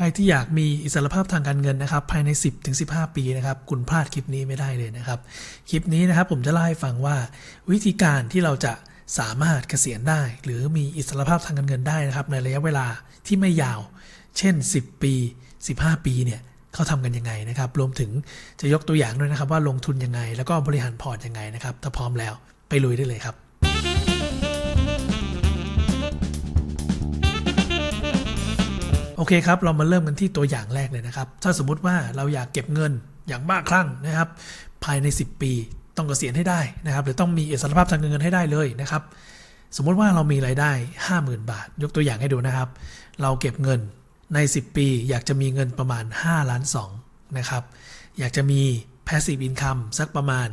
ครที่อยากมีอิสรภาพทางการเงินนะครับ ภายใน 10ถึง15 ปีนะครับ คุณพลาดคลิปนี้ไม่ได้เลยนะครับ คลิปนี้นะครับผมจะเล่าให้ฟังว่า วิธีการที่เราจะสามารถเกษียณได้ หรือมีอิสรภาพทางการเงินได้นะครับ ในระยะเวลาที่ไม่ยาว เช่น 10 ปี 15 ปีเนี่ยเขาทำกันยังไงนะครับ รวมถึงจะยกตัวอย่างด้วยนะครับว่าลงทุนยังไง แล้วก็บริหารพอร์ตยังไงนะครับ ถ้าพร้อมแล้วไปลุยได้เลยครับ โอเคครับ เรามาเริ่มกันที่ตัวอย่างแรกเลยนะครับ ถ้าสมมุติว่าเราอยากเก็บเงินอย่างบ้าคลั่งนะครับ ภายใน 10 ปีต้องเกษียณให้ได้นะครับหรือต้องมีอิสรภาพทางการเงินให้ได้เลยนะครับ สมมุติว่าเรามีรายได้ 50,000 บาท ยกตัวอย่างให้ดูนะครับ เราเก็บเงินใน 10 ปี อยากจะมีเงินประมาณ 5 ล้าน2นะครับอยากจะมี passive income สักประมาณ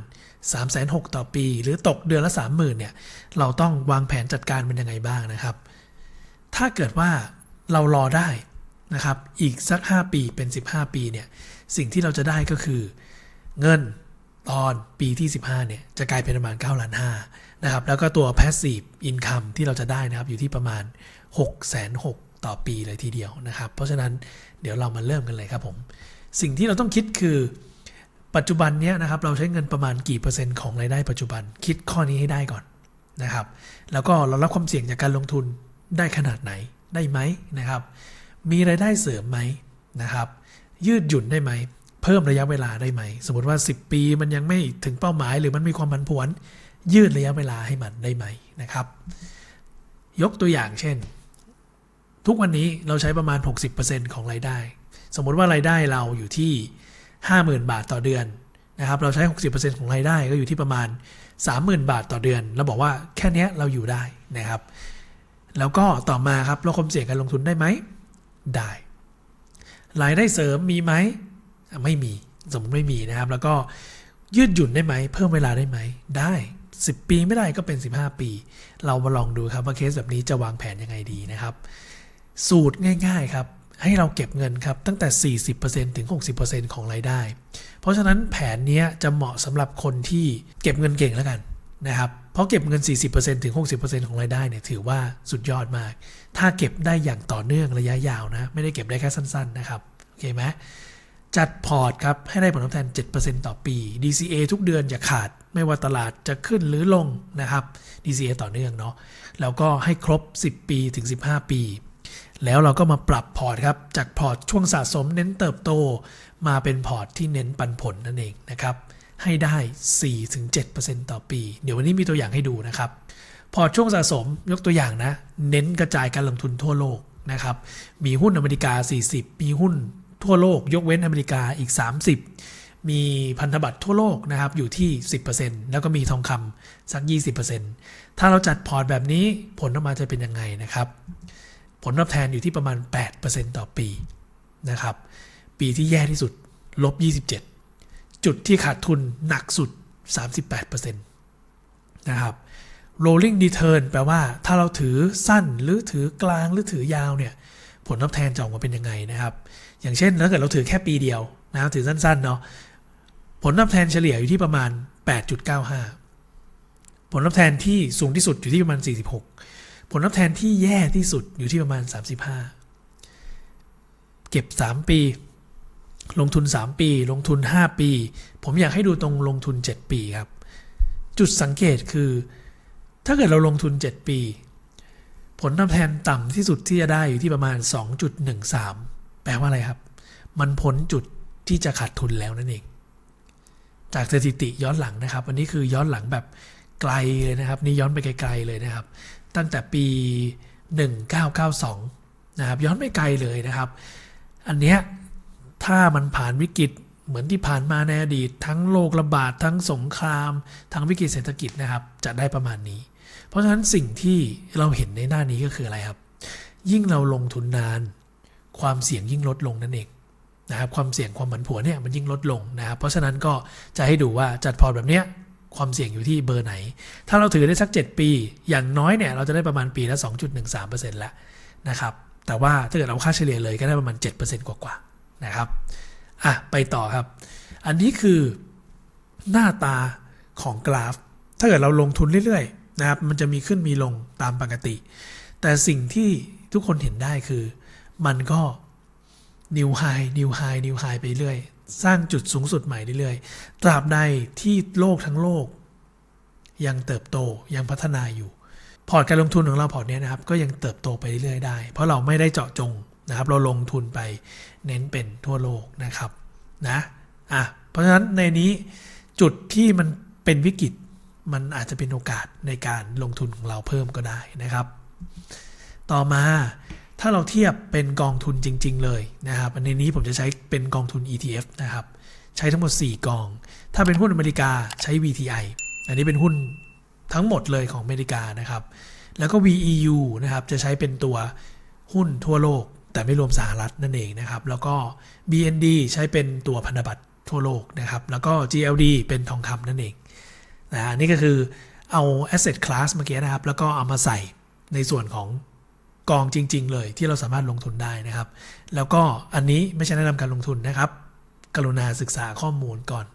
3 6 0 0 0ต่อปี หรือตกเดือนละ 30,000เนี่ยเราต้องวางแผนจัดการเป็นยังไงบ้างนะครับ ถ้าเกิดว่าเรารอได้ นะครับอีกสัก 5 ปีเป็น 15 ปีเนี่ยสิ่งที่เราจะได้ก็คือเงินตอนปีที่ 15เนี่ยจะกลายเป็นประมาณ9ล้าน5นะครับแล้วก็ตัว passive income ที่เราจะได้นะครับอยู่ที่ประมาณ 6 6 0 0 0ต่อปีเลยทีเดียวนะครับ เพราะฉะนั้นเดี๋ยวเรามาเริ่มกันเลยครับผม สิ่งที่เราต้องคิดคือปัจจุบันเนี้ยนะครับเราใช้เงินประมาณกี่เปอร์เซ็นต์ของรายได้ปัจจุบันคิดข้อนี้ให้ได้ก่อนนะครับ แล้วก็เรารับความเสี่ยงจากการลงทุนได้ขนาดไหนได้ไหมนะครับ มีรายได้เสริมไหมนะครับ ยืดหยุ่นได้ไหม เพิ่มระยะเวลาได้ไหม สมมติว่า 10 ปีมันยังไม่ถึงเป้าหมาย หรือมันมีความผันผวน ยืดระยะเวลาให้มันได้ไหมนะครับ ยกตัวอย่างเช่น ทุกวันนี้เราใช้ประมาณ 60%ของรายได้ สมมติว่ารายได้เราอยู่ที่ 50,000 บาทต่อเดือนนะครับเราใช้ 60%ของรายได้ก็อยู่ที่ประมาณ 30,000 บาทต่อเดือน เราบอกว่าแค่นี้เราอยู่ได้นะครับ แล้วก็ต่อมาครับเราความเสี่ยงการลงทุนได้ไหม ได้ รายได้เสริมมีไหมไม่มีสมมติไม่มีนะครับ แล้วก็ยืดหยุ่นได้ไหม เพิ่มเวลาได้ไหม ได้ 10 ปีไม่ได้ก็เป็น 15 ปี เรามาลองดูครับว่าเคสแบบนี้จะวางแผนยังไงดีนะครับ สูตรง่าย ๆ ครับ ให้เราเก็บเงินครับตั้งแต่ 40%ถึง 60%ของรายได้ เพราะฉะนั้นแผนนี้จะเหมาะสำหรับคนที่เก็บเงินเก่งแล้วกันนะครับ เพราะเก็บเงิน 40%ถึง 60%ของรายได้เนี่ยถือว่าสุดยอดมาก ถ้าเก็บได้อย่างต่อเนื่องระยะยาวนะ ไม่ได้เก็บได้แค่สั้น ๆ นะครับ โอเคไหมจัดพอร์ตครับ ให้ได้ผลตอบแทน 7%ต่อปี DCA ทุกเดือนอย่าขาด ไม่ว่าตลาดจะขึ้นหรือลงนะครับ DCA ต่อเนื่องเนาะ แล้วก็ให้ครบ 10 ปีถึง 15 ปี แล้วเราก็มาปรับพอร์ตครับ จากพอร์ตช่วงสะสมเน้นเติบโต มาเป็นพอร์ตที่เน้นปันผลนั่นเองนะครับ ให้ได้ 4-7%ต่อปี เดี๋ยววันนี้มีตัวอย่างให้ดูนะครับ พอช่วงสะสมยกตัวอย่างนะ เน้นกระจายการลงทุนทั่วโลกนะครับ มีหุ้นอเมริกา 40 มีหุ้นทั่วโลก ยกเว้นอเมริกาอีก 30 มีพันธบัตรทั่วโลกนะครับอยู่ที่ 10%แล้วก็มีทองคำสัก 20%ถ้าเราจัดพอร์ตแบบนี้ผลออกมาจะเป็นยังไงนะครับ ผลตอบแทนอยู่ที่ประมาณ 8%ต่อปีนะครับ ปีที่แย่ที่สุดลบ 27 จุดที่ขาดทุนหนักสุด 38%นะครับ rolling return แปลว่าถ้าเราถือสั้นหรือถือกลางหรือถือยาวเนี่ย ผลตอบแทนจะออกมาเป็นยังไงนะครับ อย่างเช่นถ้าเกิดเราถือแค่ปีเดียวนะครับถือสั้นๆเนาะผลตอบแทนเฉลี่ยอยู่ที่ประมาณ 8.95 ผลตอบแทนที่สูงที่สุดอยู่ที่ประมาณ 46 ผลตอบแทนที่แย่ที่สุดอยู่ที่ประมาณ 35 เก็บ 3 ปี ลงทุน 3 ปี ลงทุน 5 ปี ผมอยากให้ดูตรงลงทุน 7 ปีครับ จุดสังเกตคือ ถ้าเกิดเราลงทุน 7 ปี ผลตอบแทนต่ำที่สุดที่จะได้อยู่ที่ประมาณ 2.13 แปลว่าอะไรครับ มันพ้นจุดที่จะขาดทุนแล้วนั่นเอง จากสถิติย้อนหลังนะครับ อันนี้คือย้อนหลังแบบไกลเลยนะครับ นี่ย้อนไปไกลๆเลยนะครับ ตั้งแต่ปี 1992 นะครับ ย้อนไปไกลเลยนะครับ อันเนี้ย ถ้ามันผ่านวิกฤตเหมือนที่ผ่านมาในอดีต ทั้งโรคระบาดทั้งสงคราม ทั้งวิกฤตเศรษฐกิจนะครับ จะได้ประมาณนี้ เพราะฉะนั้นสิ่งที่เราเห็นในหน้านี้ก็คืออะไรครับ ยิ่งเราลงทุนนาน ความเสี่ยงยิ่งลดลงนั่นเองนะครับความเสี่ยงความผันผวนเนี่ยมันยิ่งลดลงนะครับเพราะฉะนั้นก็จะให้ดูว่าจัดพอร์ตแบบเนี้ยความเสี่ยงอยู่ที่เบอร์ไหน ถ้าเราถือได้สัก 7 ปี อย่างน้อยเนี่ยเราจะได้ประมาณปีละ2.13%แล้วนะครับแต่ว่าถ้าเกิดเอาค่าเฉลี่ยเลยก็ได้ประมาณ 7%กว่าๆ นะครับอะไปต่อครับ อันนี้คือหน้าตาของกราฟ ถ้าเกิดเราลงทุนเรื่อยๆนะครับ มันจะมีขึ้นมีลงตามปกติ แต่สิ่งที่ทุกคนเห็นได้คือ มันก็นิวไฮนิวไฮนิวไฮไปเรื่อยสร้างจุดสูงสุดใหม่เรื่อยๆ ตราบใดที่โลกทั้งโลก ยังเติบโตยังพัฒนาอยู่ พอร์ตการลงทุนของเราพอร์ตเนี้ยนะครับ ก็ยังเติบโตไปเรื่อยๆได้ เพราะเราไม่ได้เจาะจง นะครับ เราลงทุนไปเน้นเป็นทั่วโลกนะครับนะอะเพราะฉะนั้นในนี้จุดที่มันเป็นวิกฤตมันอาจจะเป็นโอกาสในการลงทุนของเราเพิ่มก็ได้นะครับ ต่อมาถ้าเราเทียบเป็นกองทุนจริง ๆ เลยนะครับในนี้ผมจะใช้เป็นกองทุน ETF นะครับ ใช้ทั้งหมด 4 กอง ถ้าเป็นหุ้นอเมริกาใช้ VTI อันนี้เป็นหุ้นทั้งหมดเลยของอเมริกานะครับ แล้วก็ VEU นะครับจะใช้เป็นตัวหุ้นทั่วโลก แต่ไม่รวมสหรัฐนั่นเองนะครับ แล้วก็ BND ใช้เป็นตัวพันธบัตรทั่วโลกนะครับ แล้วก็ GLD เป็นทองคำนั่นเองนะฮะนี่ก็คือเอา asset class เมื่อกี้นะครับ แล้วก็เอามาใส่ในส่วนของกองจริง ๆ เลยที่เราสามารถลงทุนได้นะครับ แล้วก็อันนี้ไม่ใช่แนะนำการลงทุนนะครับ กรุณาศึกษาข้อมูลก่อน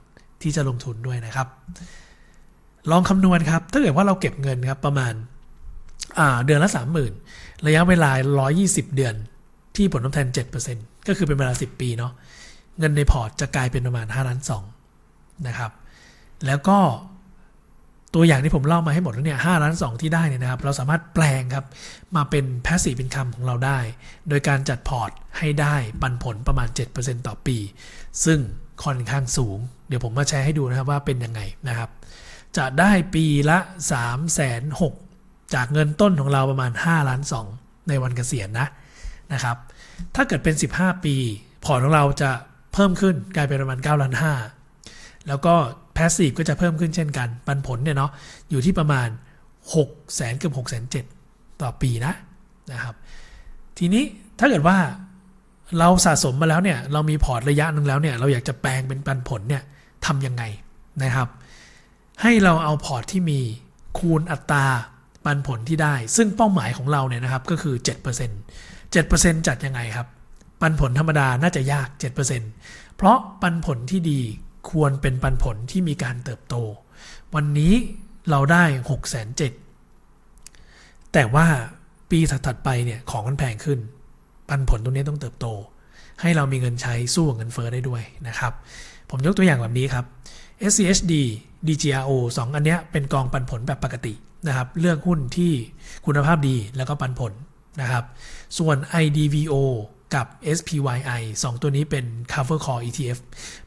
ที่จะลงทุนด้วยนะครับ ลองคำนวณครับ ถ้าเกิดว่าเราเก็บเงินครับประมาณเดือนละ 30,000 ระยะเวลา 120 เดือน ที่ผลตอบแทน 7%ก็คือเป็นเวลา 10 ปีเนาะเงินในพอร์ตจะกลายเป็นประมาณ5ล้าน2นะครับ แล้วก็ตัวอย่างที่ผมเล่ามาให้หมดแล้วเนี่ย5ล้าน2ที่ได้เนี่ยนะครับ เราสามารถแปลงครับ มาเป็น passive income ของเราได้ โดยการจัดพอร์ตให้ได้ปันผลประมาณ 7%ต่อปี ซึ่งค่อนข้างสูง เดี๋ยวผมมาแชร์ให้ดูนะครับว่าเป็นยังไงนะครับ จะได้ปีละ 3 6 0 0 0จากเงินต้นของเราประมาณ 5 ล้าน 2 ในวันเกษียณนะ นะครับ ถ้าเกิดเป็น 15 ปี พอร์ตของเราจะเพิ่มขึ้นกลายเป็นประมาณ9ล้าน5แล้วก็แพสซีฟก็จะเพิ่มขึ้นเช่นกัน ปันผลเนี่ยเนาะอยู่ที่ประมาณ6แสนเกือบ6แสน7ต่อปีนะนะครับ ทีนี้ถ้าเกิดว่าเราสะสมมาแล้วเนี่ย เรามีพอร์ตระยะหนึ่งแล้วเนี่ย เราอยากจะแปลงเป็นปันผลเนี่ยทำยังไงนะครับ ให้เราเอาพอร์ตที่มีคูณอัตราปันผลที่ได้ ซึ่งเป้าหมายของเราเนี่ยนะครับก็คือ 7% 7%จัดยังไงครับ ปันผลธรรมดาน่าจะยาก 7%เพราะปันผลที่ดีควรเป็นปันผลที่มีการเติบโต วันนี้เราได้6 7 0 0 0แต่ว่าปีถัดๆไปเนี่ยของมันแพงขึ้น ปันผลตรงนี้ต้องเติบโต ให้เรามีเงินใช้สู้กับเงินเฟ้อได้ด้วยนะครับ ผมยกตัวอย่างแบบนี้ครับ SCHD DGRO 2 อันเนี้ยเป็นกองปันผลแบบปกตินะครับ เลือกหุ้นที่คุณภาพดีแล้วก็ปันผล นะครับส่วน IDVO กับ SPYI 2 ตัวนี้เป็น cover call ETF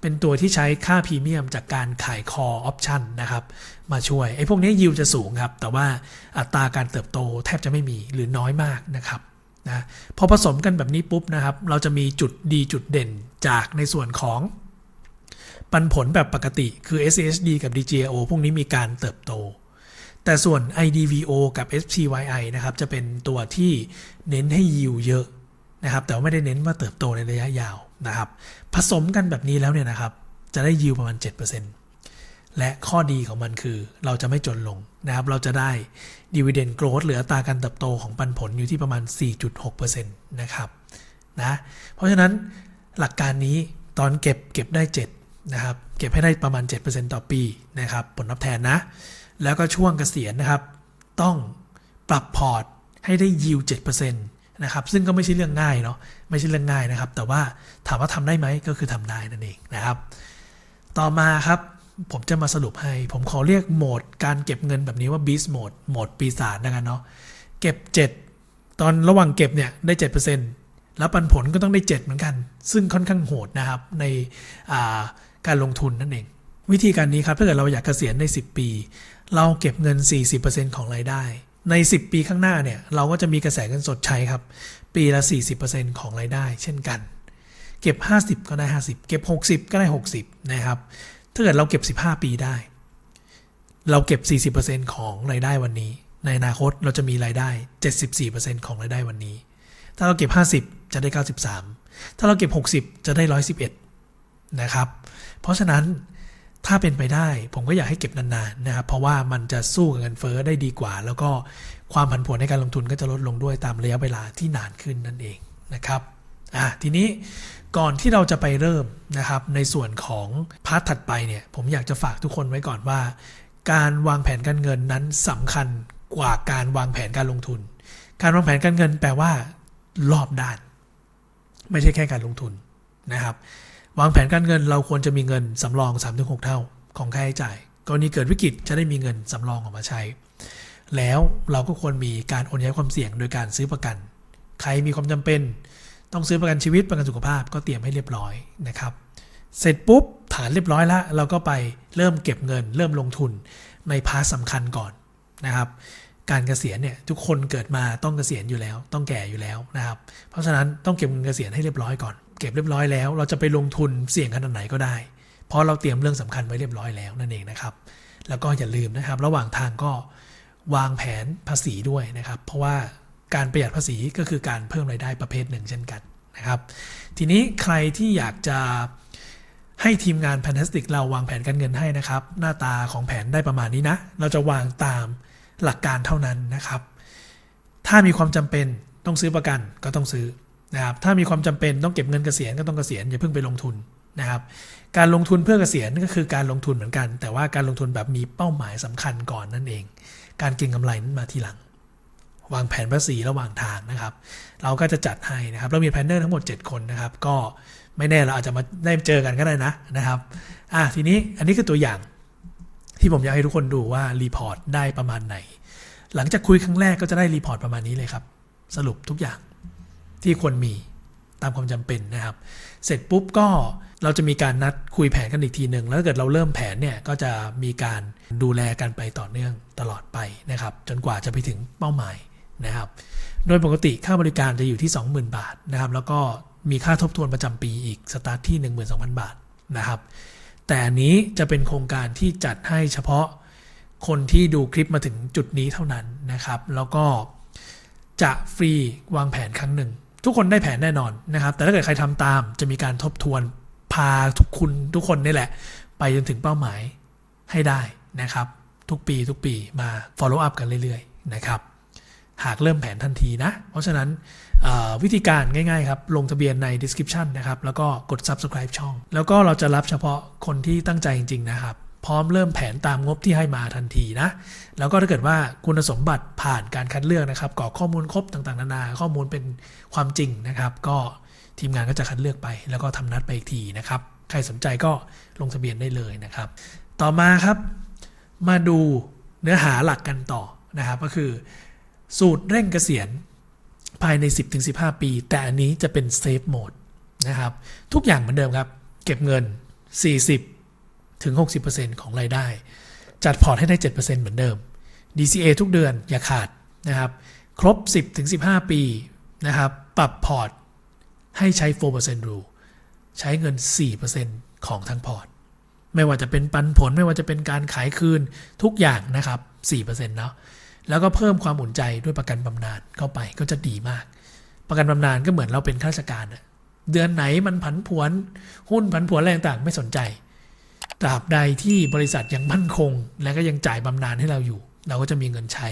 เป็นตัวที่ใช้ค่าพรีเมียมจากการขาย call option นะครับ มาช่วย ไอ้พวกนี้ยิวจะสูงครับ แต่ว่าอัตราการเติบโตแทบจะไม่มีหรือน้อยมากนะครับนะพอผสมกันแบบนี้ปุ๊บนะครับ เราจะมีจุดดีจุดเด่นจากในส่วนของ ปันผลแบบปกติคือ SHD กับ DJO พวกนี้มีการเติบโต แต่ส่วน IDVO กับ SPYI นะครับจะเป็นตัวที่เน้นให้ยิวเยอะนะครับ แต่ไม่ได้เน้นว่าเติบโตในระยะยาวนะครับ ผสมกันแบบนี้แล้วเนี่ยนะครับ จะได้ยิวประมาณ 7%และข้อดีของมันคือเราจะไม่จนลงนะครับ เราจะได้ dividend growth หรืออัตราการเติบโตของปันผลอยู่ที่ประมาณ 4.6%นะครับนะเพราะฉะนั้นหลักการนี้ตอนเก็บเก็บได้ 7 นะครับ เก็บให้ได้ประมาณ 7%ต่อปีนะครับ ผลตอบแทนนะ แล้วก็ช่วงเกษียณนะครับ ต้องปรับพอร์ตให้ได้ยิว7%นะครับ ซึ่งก็ไม่ใช่เรื่องง่ายเนาะไม่ใช่เรื่องง่ายนะครับ แต่ว่าถามว่าทำได้ไหมก็คือทำได้นั่นเองนะครับ ต่อมาครับผมจะมาสรุปให้ ผมขอเรียกโหมดการเก็บเงินแบบนี้ว่า beast mode โหมดปีศาจนะครับเนาะเก็บ 7 ตอนระหว่างเก็บเนี่ยได้ 7%แล้วปันผลก็ต้องได้ 7 เหมือนกัน ซึ่งค่อนข้างโหดนะครับในการลงทุนนั่นเอง วิธีการนี้ครับถ้าเกิดเราอยากเกษียณใน 10 ปี เราเก็บเงิน 40%ของรายได้ ใน 10 ปีข้างหน้าเนี่ยเราก็จะมีกระแสเงินสดใช้ครับ ปีละ 40%ของรายได้ เช่นกัน เก็บ 50 ก็ได้ 50 เก็บ 60 ก็ได้ 60 นะครับ ถ้าเกิดเราเก็บ 15 ปีได้ เราเก็บ 40%ของรายได้วันนี้ ในอนาคตเราจะมีรายได้ 74%ของรายได้วันนี้ ถ้าเราเก็บ 50 จะได้ 93 ถ้าเราเก็บ 60 จะได้ 111 นะครับ เพราะฉะนั้น ถ้าเป็นไปได้ผมก็อยากให้เก็บนานๆนะครับเพราะว่ามันจะสู้กับเงินเฟ้อได้ดีกว่า แล้วก็ความผันผวนในการลงทุนก็จะลดลงด้วยตามระยะเวลาที่นานขึ้นนั่นเองนะครับอะทีนี้ก่อนที่เราจะไปเริ่มนะครับในส่วนของพาร์ทถัดไปเนี่ยผมอยากจะฝากทุกคนไว้ก่อนว่า การวางแผนการเงินนั้นสำคัญกว่าการวางแผนการลงทุน การวางแผนการเงินแปลว่ารอบด้าน ไม่ใช่แค่การลงทุนนะครับ วางแผนการเงินเราควรจะมีเงินสำรอง 3-6 เท่าของค่าใช้จ่าย กรณีเกิดวิกฤตจะได้มีเงินสำรองออกมาใช้ แล้วเราก็ควรมีการโอนย้ายความเสี่ยงโดยการซื้อประกัน ใครมีความจำเป็น ต้องซื้อประกันชีวิตประกันสุขภาพก็เตรียมให้เรียบร้อยนะครับ เสร็จปุ๊บฐานเรียบร้อยแล้ว เราก็ไปเริ่มเก็บเงิน เริ่มลงทุนในพาร์ทสำคัญก่อนนะครับการเกษียณเนี่ยทุกคนเกิดมาต้องเกษียณอยู่แล้ว ต้องแก่อยู่แล้วนะครับ เพราะฉะนั้นต้องเก็บเงินเกษียณให้เรียบร้อยก่อน เก็บเรียบร้อยแล้ว เราจะไปลงทุนเสี่ยงขนาดไหนก็ได้ เพราะเราเตรียมเรื่องสำคัญไว้เรียบร้อยแล้วนั่นเองนะครับ แล้วก็อย่าลืมนะครับ ระหว่างทางก็วางแผนภาษีด้วยนะครับ เพราะว่าการประหยัดภาษีก็คือการเพิ่มรายได้ประเภทหนึ่งเช่นกันนะครับ ทีนี้ใครที่อยากจะให้ทีมงาน Fantastic เราวางแผนการเงินให้นะครับ หน้าตาของแผนได้ประมาณนี้นะ เราจะวางตามหลักการเท่านั้นนะครับ ถ้ามีความจำเป็นต้องซื้อประกันก็ต้องซื้อ นะครับถ้ามีความจำเป็นต้องเก็บเงินเกษียณก็ต้องเกษียณอย่าเพิ่งไปลงทุนนะครับ การลงทุนเพื่อเกษียณก็คือการลงทุนเหมือนกัน แต่ว่าการลงทุนแบบมีเป้าหมายสำคัญก่อนนั่นเอง การเก็งกำไรนั้นมาทีหลัง วางแผนภาษีระหว่างทางนะครับ เราก็จะจัดให้นะครับ เรามีแพนเนอร์ทั้งหมด 7 คนนะครับ ก็ไม่แน่เราอาจจะมาได้เจอกันก็ได้นะนะครับอะทีนี้อันนี้คือตัวอย่างที่ผมอยากให้ทุกคนดูว่ารีพอร์ตได้ประมาณไหน หลังจากคุยครั้งแรกก็จะได้รีพอร์ตประมาณนี้เลยครับ สรุปทุกอย่าง ที่ควรมีตามความจำเป็นนะครับ เสร็จปุ๊บก็เราจะมีการนัดคุยแผนกันอีกทีหนึ่งแล้วถ้าเกิดเราเริ่มแผนเนี่ยก็จะมีการดูแลกันไปต่อเนื่องตลอดไปนะครับ จนกว่าจะไปถึงเป้าหมายนะครับ โดยปกติค่าบริการจะอยู่ที่ 20,000 บาทนะครับ แล้วก็มีค่าทบทวนประจำปีอีกสตาร์ทที่ 12,000 บาทนะครับ แต่อันนี้จะเป็นโครงการที่จัดให้เฉพาะคนที่ดูคลิปมาถึงจุดนี้เท่านั้นนะครับ แล้วก็จะฟรีวางแผนครั้งหนึ่ง ทุกคนได้แผนแน่นอนนะครับ แต่ถ้าเกิดใครทำตามจะมีการทบทวนพาทุกคุณทุกคนนี่แหละ ไปจนถึงเป้าหมายให้ได้นะครับ ทุกปีทุกปีมา follow up กันเรื่อยๆนะครับ หากเริ่มแผนทันทีนะ เพราะฉะนั้นวิธีการง่ายๆครับ ลงทะเบียนใน description นะครับ แล้วก็กด subscribe ช่อง แล้วก็เราจะรับเฉพาะคนที่ตั้งใจจริงๆนะครับ พร้อมเริ่มแผนตามงบที่ให้มาทันทีนะ แล้วก็ถ้าเกิดว่าคุณสมบัติผ่านการคัดเลือกนะครับกรอกข้อมูลครบต่างๆ นานา ข้อมูลเป็นความจริงนะครับ ก็ทีมงานก็จะคัดเลือกไป แล้วก็ทำนัดไปอีกทีนะครับ ใครสนใจก็ลงทะเบียนได้เลยนะครับ ต่อมาครับมาดูเนื้อหาหลักกันต่อนะครับ ก็คือ สูตรเร่งเกษียณภายใน 10-15 ปี แต่อันนี้จะเป็นเซฟโหมดนะครับ ทุกอย่างเหมือนเดิมครับ เก็บเงิน 40 ถึง 60%ของรายได้ จัดพอร์ตให้ได้ 7%เหมือนเดิม DCA ทุกเดือนอย่าขาดนะครับ ครบ 10-15 ปีนะครับ ปรับพอร์ตให้ใช้ 4% rule ใช้เงิน 4%ของทั้งพอร์ต ไม่ว่าจะเป็นปันผล ไม่ว่าจะเป็นการขายคืนทุกอย่างนะครับ 4%เนาะ แล้วก็เพิ่มความอุ่นใจด้วยประกันบำนาญเข้าไปก็จะดีมาก ประกันบำนาญก็เหมือนเราเป็นข้าราชการ เดือนไหนมันผันผวน หุ้นผันผวนอะไรต่างๆไม่สนใจ ตราบใดที่บริษัทยังมั่นคง และก็ยังจ่ายบำนาญให้เราอยู่ เราก็จะมีเงินใช้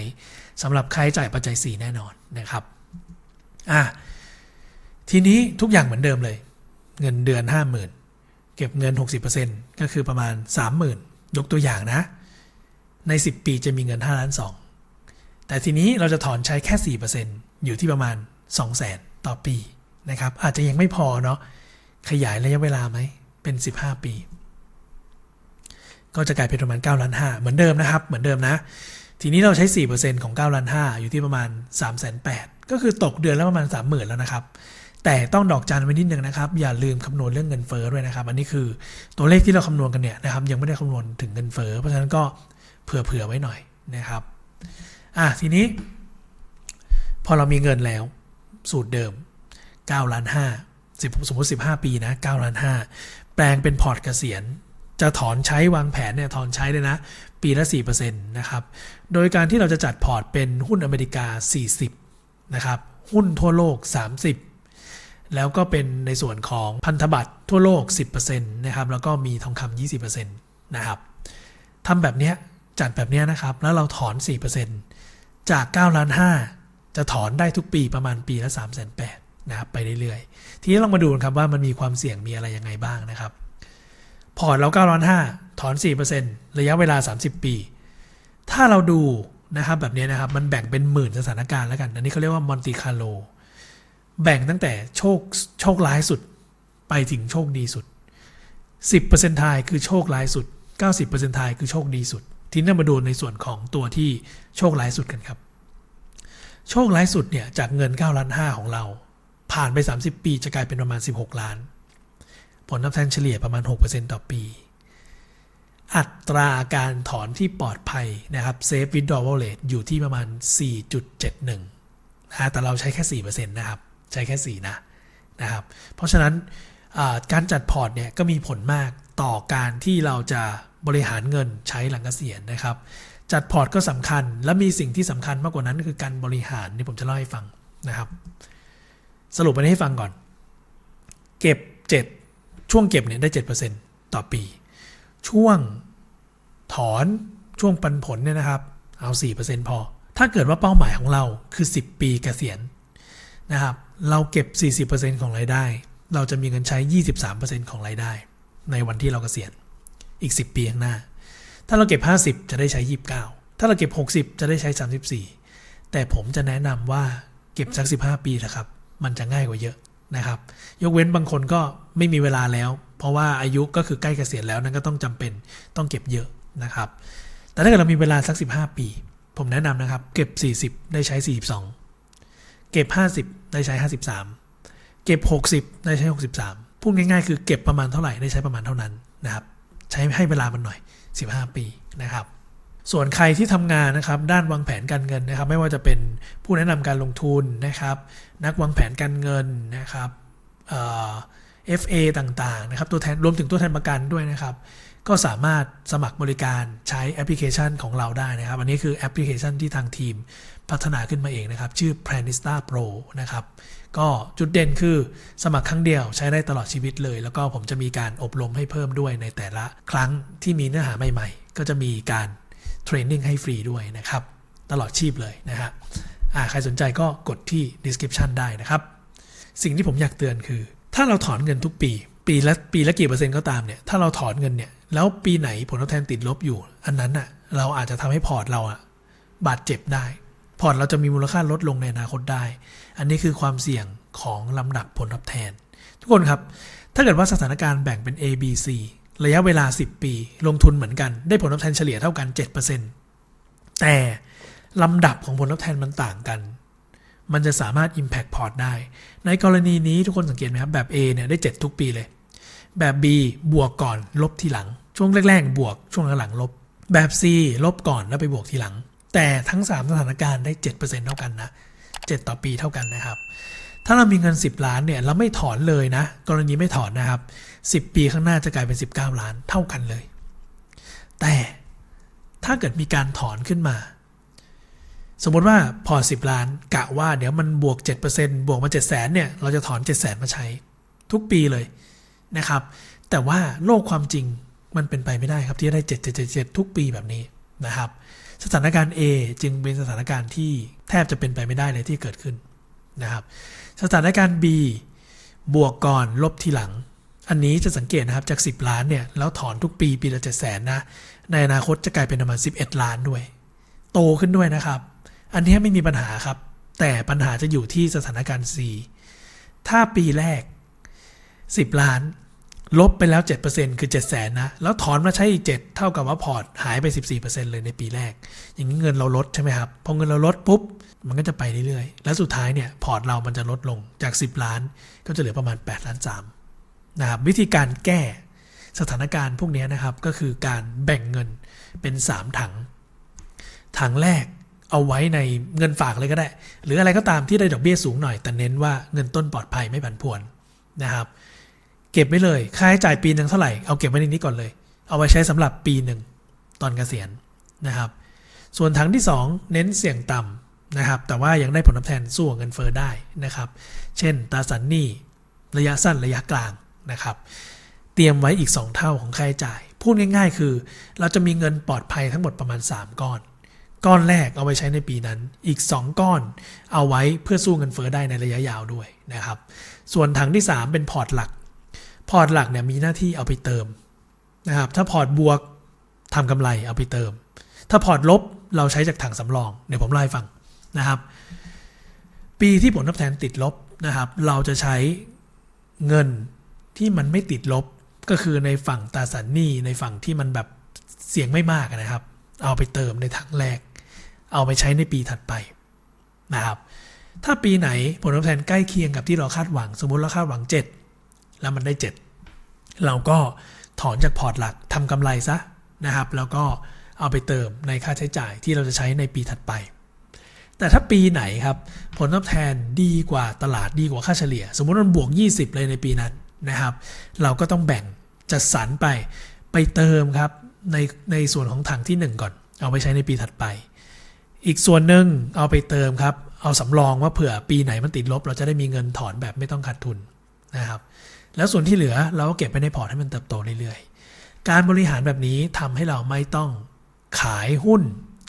สำหรับค่าใช้จ่ายปัจจัย 4 แน่นอนนะครับอะทีนี้ทุกอย่างเหมือนเดิมเลย เงินเดือน 50,000 เก็บเงิน 60%ก็คือประมาณ 30,000 ยกตัวอย่างนะ ใน 10 ปีจะมีเงิน5ล้าน2แต่ทีนี้เราจะถอนใช้แค่ 4%อยู่ที่ประมาณ 200,000 ต่อปีนะครับ อาจจะยังไม่พอเนาะขยายระยะเวลาไหมเป็น 15 ปี ก็จะกลายเป็นประมาณ9ล้าน5เหมือนเดิมนะครับ เหมือนเดิมนะ ทีนี้เราใช้ 4%ของ9ล้าน5อยู่ที่ประมาณ 3 8 0 0 0ก็คือตกเดือนละประมาณ 30,000 แล้วนะครับ แต่ต้องดอกจันไว้นิดนึงนะครับ อย่าลืมคำนวณเรื่องเงินเฟ้อด้วยนะครับ อันนี้คือตัวเลขที่เราคำนวณกันเนี่ยนะครับ ยังไม่ได้คำนวณถึงเงินเฟ้อ เพราะฉะนั้นก็เผื่อๆไว้หน่อยนะครับ อะทีนี้ พอเรามีเงินแล้ว สูตรเดิม9ล้าน5สิบสมมติ15 ปีนะ9ล้าน5แปลงเป็นพอร์ตเกษียณ จะถอนใช้วางแผนเนี่ยถอนใช้เลยนะ ปีละ 4%นะครับ โดยการที่เราจะจัดพอร์ตเป็นหุ้นอเมริกา 40 นะครับ หุ้นทั่วโลก 30 แล้วก็เป็นในส่วนของพันธบัตรทั่วโลก 10%นะครับ แล้วก็มีทองคำ20%นะครับทำแบบนี้จัดแบบนี้นะครับ แล้วเราถอน 4%จาก9ล้าน5จะถอนได้ทุกปีประมาณปีละ3 8 0 0 0นะครับไปเรื่อยๆ ทีนี้ลองมาดูกันครับว่ามันมีความเสี่ยงมีอะไรยังไงบ้างนะครับ พอร์ตเรา9ล้าน5ถอน 4%ระยะเวลา 30 ปี ถ้าเราดูนะครับแบบนี้นะครับ มันแบ่งเป็นหมื่นสถานการณ์แล้วกัน อันนี้เขาเรียกว่า Monte Carlo แบ่งตั้งแต่โชคโชคร้ายสุดไปถึงโชคดีสุด 10%ทายคือโชคร้ายสุด 90%ทายคือโชคดีสุด ทีนี้มาดูในส่วนของตัวที่โชคร้ายสุดกันครับ โชคร้ายสุดเนี่ยจากเงิน9ล้าน5ของเรา ผ่านไป 30 ปีจะกลายเป็นประมาณ 16 ล้าน ผลตอบแทนเฉลี่ยประมาณ 6%ต่อปี อัตราการถอนที่ปลอดภัยนะครับ Safe Withdrawal Rate อยู่ที่ประมาณ 4.71นะแต่เราใช้แค่ 4%นะครับ ใช้แค่ 4 นะนะครับ เพราะฉะนั้นการจัดพอร์ตเนี่ยก็มีผลมากต่อการที่เราจะบริหารเงินใช้หลังเกษียณนะครับ จัดพอร์ตก็สำคัญ และมีสิ่งที่สำคัญมากกว่านั้นคือการบริหารนี่ผมจะเล่าให้ฟังนะครับ สรุปมาให้ฟังก่อน เก็บ 7 ช่วงเก็บเนี่ยได้ 7%ต่อปี ช่วงถอนช่วงปันผลเนี่ยนะครับ เอา 4%พอ ถ้าเกิดว่าเป้าหมายของเราคือ 10 ปีเกษียณนะครับ เราเก็บ 40%ของรายได้ เราจะมีเงินใช้ 23%ของรายได้ ในวันที่เราเกษียณอีก 10 ปีข้างหน้า ถ้าเราเก็บ 50 จะได้ใช้ 29 ถ้าเราเก็บ 60 จะได้ใช้ 34 แต่ผมจะแนะนำว่าเก็บสัก 15 ปีนะครับ มันจะง่ายกว่าเยอะ นะครับ ยกเว้นบางคนก็ไม่มีเวลาแล้ว เพราะว่าอายุก็คือใกล้เกษียณแล้วนั่นก็ต้องจำเป็นต้องเก็บเยอะนะครับ แต่ถ้าเกิดเรามีเวลาสัก 15 ปี ผมแนะนำนะครับ เก็บ 40 ได้ใช้ 42 เก็บ 50 ได้ใช้ 53 เก็บ 60 ได้ใช้ 63พูดง่ายๆ คือเก็บประมาณเท่าไหร่ได้ใช้ประมาณเท่านั้นนะครับ ใช้ให้เวลามันหน่อย 15 ปีนะครับ ส่วนใครที่ทำงานนะครับด้านวางแผนการเงินนะครับ ไม่ว่าจะเป็นผู้แนะนำการลงทุนนะครับ นักวางแผนการเงินนะครับเอ่อต่างๆนะครับตัวแทนรวมถึงตัวแทนประกันด้วยนะครับ ก็สามารถสมัครบริการใช้แอปพลิเคชันของเราได้นะครับ อันนี้คือแอปพลิเคชันที่ทางทีมพัฒนาขึ้นมาเองนะครับ ชื่อ Planista Pro นะครับ ก็จุดเด่นคือสมัครครั้งเดียวใช้ได้ตลอดชีวิตเลย แล้วก็ผมจะมีการอบรมให้เพิ่มด้วยในแต่ละครั้งที่มีเนื้อหาใหม่ ๆ ก็จะมีการ เทรนนิ่งให้ฟรีด้วยนะครับ ตลอดชีพเลยนะฮะใครสนใจก็กดที่ description ได้นะครับ สิ่งที่ผมอยากเตือนคือ ถ้าเราถอนเงินทุกปี ปีละปีละกี่เปอร์เซ็นต์ก็ตามเนี่ยถ้าเราถอนเงินเนี่ยแล้วปีไหนผลตอบแทนติดลบอยู่ อันนั้นอะเราอาจจะทำให้พอร์ตเราอะบาดเจ็บได้ พอร์ตเราจะมีมูลค่าลดลงในอนาคตได้ อันนี้คือความเสี่ยงของลำดับผลตอบแทน ทุกคนครับ ถ้าเกิดว่าสถานการณ์แบ่งเป็น A B C ระยะเวลา 10 ปี ลงทุนเหมือนกัน ได้ผลตอบแทนเฉลี่ยเท่ากัน 7%แต่ลำดับของผลตอบแทนมันต่างกัน มันจะสามารถ Impact Port ได้ ในกรณีนี้ทุกคนสังเกตไหมครับ แบบ A เนี่ยได้ 7 ทุกปีเลย แบบ B บวกก่อน ลบทีหลัง ช่วงแรกๆ บวก ช่วงหลังๆลบ แบบ C ลบก่อนแล้วไปบวกทีหลัง แต่ทั้ง 3 สถานการณ์ได้ 7%เท่ากันนะ 7 ต่อปีเท่ากันนะครับ ถ้าเรามีเงิน 10 ล้านเนี่ยเราไม่ถอนเลยนะ กรณีไม่ถอนนะครับ 10 ปีข้างหน้าจะกลายเป็น 19 ล้านเท่ากันเลย แต่ถ้าเกิดมีการถอนขึ้นมา สมมติว่าพอ 10 ล้านกะว่าเดี๋ยวมันบวก 7%บวกมา 7 0 0 0 0 0เนี่ยเราจะถอน7 0 0 0 0 0มาใช้ ทุกปีเลยนะครับ แต่ว่าโลกความจริงมันเป็นไปไม่ได้ครับที่จะได้ 7 7 7 ทุกปีแบบนี้นะครับ สถานการณ์ A จึงเป็นสถานการณ์ที่แทบจะเป็นไปไม่ได้เลยที่เกิดขึ้น นะครับ สถานการณ์ B บวกก่อนลบทีหลัง อันนี้จะสังเกตนะครับจาก 10 ล้านเนี่ยแล้วถอนทุกปีปีละ7 0 0 0 0นะ ในอนาคตจะกลายเป็นประมาณ 11 ล้านด้วย โตขึ้นด้วยนะครับ อันนี้ไม่มีปัญหาครับ แต่ปัญหาจะอยู่ที่สถานการณ์ C ถ้าปีแรก 10 ล้าน ลบไปแล้ว 7%คือ 7 0 0 0 0นนะแล้วถอนมาใช้อีก 7 เท่ากับว่าพอร์ตหายไป 14%เลยในปีแรก อย่างนี้เงินเราลดใช่ไหมครับ พอเงินเราลดปุ๊บ มันก็จะไปเรื่อยๆ แล้วสุดท้ายเนี่ยพอร์ตเรามันจะลดลงจาก 10 ล้าน ก็จะเหลือประมาณ 8 ล้าน3นะครับวิธีการแก้สถานการณ์พวกนี้นะครับก็คือการแบ่งเงินเป็น 3 ถัง ถังแรกเอาไว้ในเงินฝากเลยก็ได้ หรืออะไรก็ตามที่ได้ดอกเบี้ยสูงหน่อย แต่เน้นว่าเงินต้นปลอดภัยไม่ผันผวนนะครับเก็บไว้เลยค่าใช้จ่ายปีหนึ่งเท่าไหร่เอาเก็บไว้ในนี้ก่อนเลย เอาไว้ใช้สำหรับปีหนึ่งตอนเกษียณนะครับ ส่วนถังที่ 2 เน้นเสี่ยงต่ำ นะครับ แต่ว่ายังได้ผลตอบแทนสู้เงินเฟอ้อได้นะครับ เช่นตราสารหนี้ระยะสั้นระยะกลางนะครับ เตรียมไว้อีก 2 เท่าของค่าใช้จ่าย พูดง่ายๆ คือ เราจะมีเงินปลอดภัยทั้งหมดประมาณ 3 ก้อน ก้อนแรกเอาไว้ใช้ในปีนั้น อีก 2 ก้อน เอาไว้เพื่อสู้เงินเฟอ้อได้ในระยะยาวด้วยนะครับ ส่วนถังที่ 3 เป็นพอร์ตหลัก พอร์ตหลักเนี่ยมีหน้าที่เอาไปเติมนะครับ ถ้าพอร์ตบวกทำกำไรเอาไปเติม ถ้าพอร์ตลบเราใช้จากถังสำรอง เดี๋ยวผมเล่ฟัง นะครับ ปีที่ผลตอบแทนติดลบนะครับ เราจะใช้เงินที่มันไม่ติดลบก็คือในฝั่งตราสารหนี้ในฝั่งที่มันแบบเสี่ยงไม่มากนะครับ เอาไปเติมในถังแรก เอาไปใช้ในปีถัดไปนะครับ ถ้าปีไหนผลตอบแทนใกล้เคียงกับที่เราคาดหวัง สมมุติเราคาดหวัง 7 แล้วมันได้ 7 เราก็ถอนจากพอร์ตหลักทำกำไรซะนะครับ แล้วก็เอาไปเติมในค่าใช้จ่ายที่เราจะใช้ในปีถัดไป แต่ถ้าปีไหนครับ ผลตอบแทนดีกว่าตลาดดีกว่าค่าเฉลี่ย สมมติมันบวก 20 เลยในปีนั้นนะครับ เราก็ต้องแบ่งจัดสรรไปไปเติมครับในในส่วนของถังที่ 1 ก่อน เอาไปใช้ในปีถัดไป อีกส่วนหนึ่งเอาไปเติมครับ เอาสำรองว่าเผื่อปีไหนมันติดลบ เราจะได้มีเงินถอนแบบไม่ต้องขาดทุนนะครับ แล้วส่วนที่เหลือเราก็เก็บไปในพอร์ตให้มันเติบโตเรื่อยๆ การบริหารแบบนี้ทำให้เราไม่ต้องขายหุ้น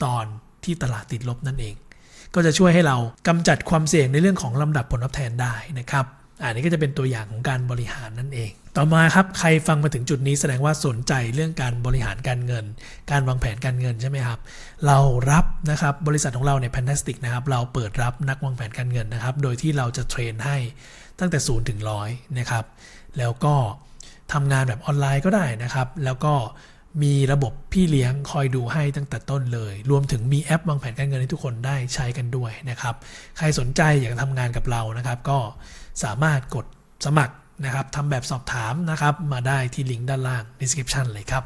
ตอนที่ตลาดติดลบนั่นเอง ก็จะช่วยให้เรากำจัดความเสี่ยงในเรื่องของลำดับผลตอบแทนได้นะครับอันนี้ก็จะเป็นตัวอย่างของการบริหารนั่นเอง ต่อมาครับใครฟังมาถึงจุดนี้แสดงว่าสนใจเรื่องการบริหารการเงิน การวางแผนการเงินใช่ไหมครับ เรารับนะครับบริษัทของเราเนี่ย Fantastic นะครับเราเปิดรับนักวางแผนการเงินนะครับ โดยที่เราจะเทรนให้ตั้งแต่0ถึง100นะครับ แล้วก็ทำงานแบบออนไลน์ก็ได้นะครับ แล้วก็ มีระบบพี่เลี้ยงคอยดูให้ตั้งแต่ต้นเลย รวมถึงมีแอปวางแผนการเงินให้ทุกคนได้ใช้กันด้วยนะครับ ใครสนใจอยากทำงานกับเรานะครับ ก็สามารถกดสมัครนะครับทำแบบสอบถามนะครับ มาได้ที่ลิงก์ด้านล่าง description เลยครับ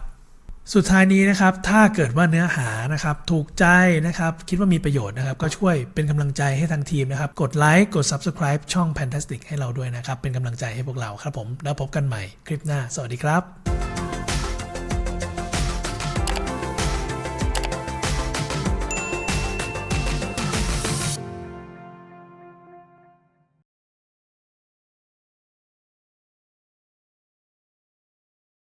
สุดท้ายนี้นะครับ ถ้าเกิดว่าเนื้อหานะครับ ถูกใจนะครับ คิดว่ามีประโยชน์นะครับ ก็ช่วยเป็นกำลังใจให้ทางทีมนะครับ กดไลค์ กด Subscribe ช่อง Fantastic ให้เราด้วยนะครับ เป็นกำลังใจให้พวกเราครับผม แล้วพบกันใหม่คลิปหน้า สวัสดีครับ